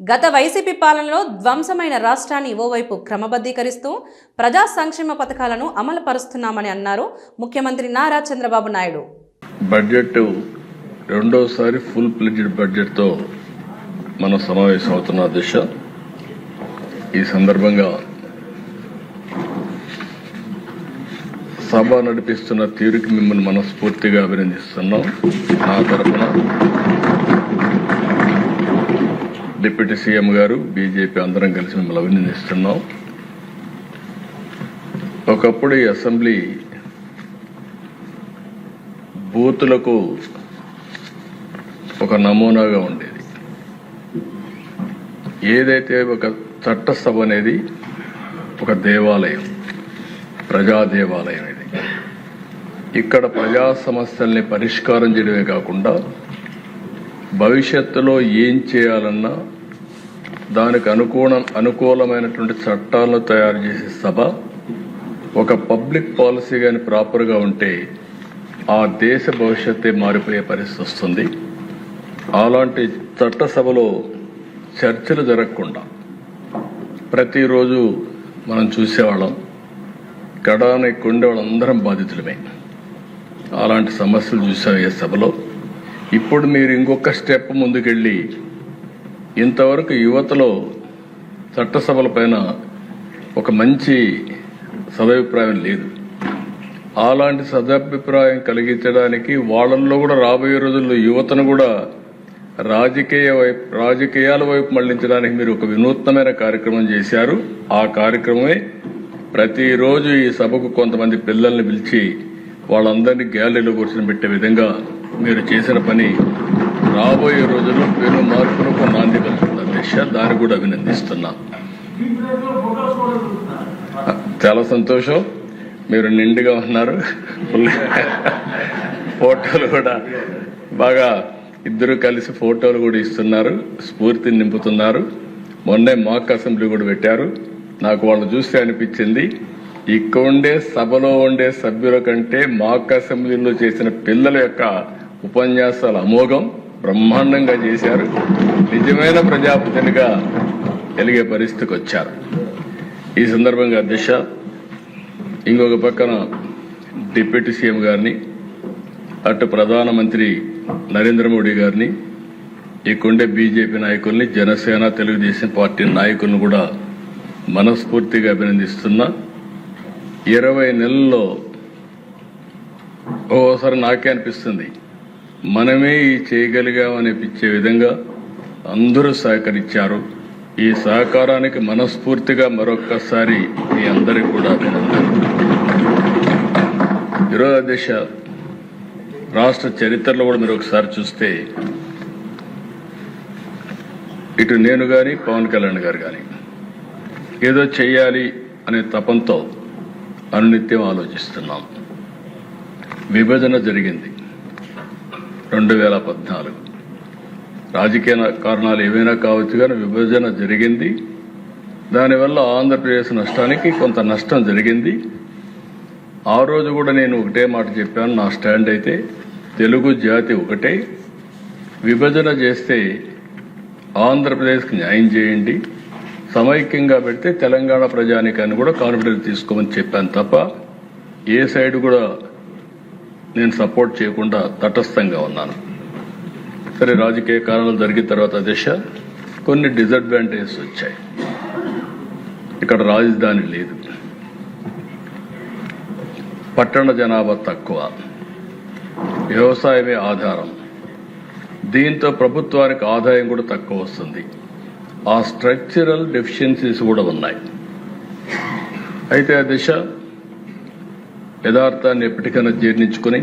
గత వైసీపీ పాలనలో ధ్వంసమైన రాష్ట్రాన్ని ఓవైపు క్రమబద్ధీకరిస్తూ ప్రజా సంక్షేమ పథకాలను అమలుపరుస్తున్నామని అన్నారు ముఖ్యమంత్రి నారా చంద్రబాబు నాయుడు. బడ్జెట్ రెండోసారి ఫుల్ ప్లెడ్జ్డ్ బడ్జెట్తో మనం సమావేశం అవుతున్న దిశ. ఈ సందర్భంగా సభ నడిపిస్తున్న తీరుకి మిమ్మల్ని మనస్ఫూర్తిగా అభినందిస్తున్నాం. నా తరఫున డిప్యూటీ సీఎం గారు బీజేపీ అందరం కలిసి మిమ్మల్ని అభినందిస్తున్నాం. ఒకప్పుడు ఈ అసెంబ్లీ బూతులకు ఒక నమూనాగా ఉండేది. ఏదైతే ఒక చట్టసభ అనేది ఒక దేవాలయం ప్రజా దేవాలయం ఇది. ఇక్కడ ప్రజా సమస్యల్ని పరిష్కారం చేయడమే కాకుండా భవిష్యత్తులో ఏం చేయాలన్నా దానికి అనుకూల అనుకూలమైనటువంటి చట్టాలను తయారు చేసే సభ ఒక పబ్లిక్ పాలసీ కానీ ప్రాపర్గా ఉంటే ఆ దేశ భవిష్యత్తే మారిపోయే పరిస్థితి వస్తుంది. అలాంటి చట్టసభలో చర్చలు జరగకుండా ప్రతిరోజు మనం చూసేవాళ్ళం. గడానికి కొండే వాళ్ళందరం బాధితులమే. అలాంటి సమస్యలు చూసాం ఏ సభలో. ఇప్పుడు మీరు ఇంకొక స్టెప్ ముందుకెళ్ళి ఇంతవరకు యువతలో చట్టసభల పైన ఒక మంచి సదభిప్రాయం లేదు. అలాంటి సదభిప్రాయం కలిగించడానికి వాళ్ళల్లో కూడా రాబోయే రోజుల్లో యువతను కూడా రాజకీయ వైపు రాజకీయాల వైపు మళ్ళించడానికి మీరు ఒక వినూత్నమైన కార్యక్రమం చేశారు. ఆ కార్యక్రమమే ప్రతిరోజు ఈ సభకు కొంతమంది పిల్లల్ని పిలిచి వాళ్ళందరినీ గ్యాలరీలో కూర్చొని పెట్టే విధంగా మీరు చేసిన పని రాబోయే రోజుల్లో పేరు మార్పులకు నాంది పలుకుతుంది అధ్యక్ష దాన్ని కూడా అభినందిస్తున్నా. చాలా సంతోషం. మీరు నిండుగా ఉన్నారు. ఫుల్ ఫోటోలు కూడా బాగా ఇద్దరు కలిసి ఫోటోలు కూడా ఇస్తున్నారు. స్ఫూర్తిని నింపుతున్నారు. మొన్నే మాక్ అసెంబ్లీ కూడా పెట్టారు. నాకు వాళ్ళు చూస్తే అనిపించింది ఇక్కడ ఉండే సభలో ఉండే సభ్యుల కంటే మాక్ అసెంబ్లీలో చేసిన పిల్లల యొక్క ఉపన్యాసాలు అమోఘం. బ్రహ్మాండంగా చేశారు. నిజమైన ప్రజాపతినిగా వెలిగే పరిస్థితికి వచ్చారు. ఈ సందర్భంగా దిశ ఇంకొక పక్కన డిప్యూటీ సీఎం గారిని అటు ప్రధానమంత్రి నరేంద్ర మోడీ గారిని ఇక్కడే బీజేపీ నాయకుల్ని జనసేన తెలుగుదేశం పార్టీ నాయకులను కూడా మనస్ఫూర్తిగా అభినందిస్తున్నా. ఇరవై నెలల్లో ఓసారి నాకే అనిపిస్తుంది. మనమే ఈ చేయగలిగామనిపించే విధంగా అందరూ సహకరించారు. ఈ సహకారానికి మనస్ఫూర్తిగా మరొక్కసారి మీ అందరికీ కూడా ఈరోజు దిశ రాష్ట్ర చరిత్రలో కూడా మీరు ఒకసారి చూస్తే ఇటు నేను కానీ పవన్ కళ్యాణ్ గారు కానీ ఏదో చేయాలి అనే తపంతో అనునిత్యం ఆలోచిస్తున్నాం. విభజన జరిగింది. రెండు వేల పద్నాలుగు. రాజకీయ కారణాలు ఏవైనా కావచ్చు కానీ విభజన జరిగింది. దానివల్ల ఆంధ్రప్రదేశ్ నష్టానికి కొంత నష్టం జరిగింది. ఆ రోజు కూడా నేను ఒకటే మాట చెప్పాను నా స్టాండ్ అయితే తెలుగు జాతి ఒకటే. విభజన చేస్తే ఆంధ్రప్రదేశ్కి న్యాయం చేయండి. సమైక్యంగా పెడితే తెలంగాణ ప్రజానికాన్ని కూడా కాన్ఫిడెన్స్ తీసుకోమని చెప్పాను తప్ప ఏ సైడ్ కూడా నేను సపోర్ట్ చేయకుండా తటస్థంగా ఉన్నాను. సరే రాజకీయ కారణాలు జరిగిన తర్వాత దిశ కొన్ని డిసడ్వాంటేజెస్ వచ్చాయి. ఇక్కడ రాజధాని లేదు. పట్టణ జనాభా తక్కువ. వ్యవసాయమే ఆధారం. దీంతో ప్రభుత్వానికి ఆదాయం కూడా తక్కువ వస్తుంది. ఆ స్ట్రక్చరల్ డెఫిషియన్సీస్ కూడా ఉన్నాయి. అయితే ఆ దిశ యథార్థాన్ని ఎప్పటికైనా జీర్ణించుకుని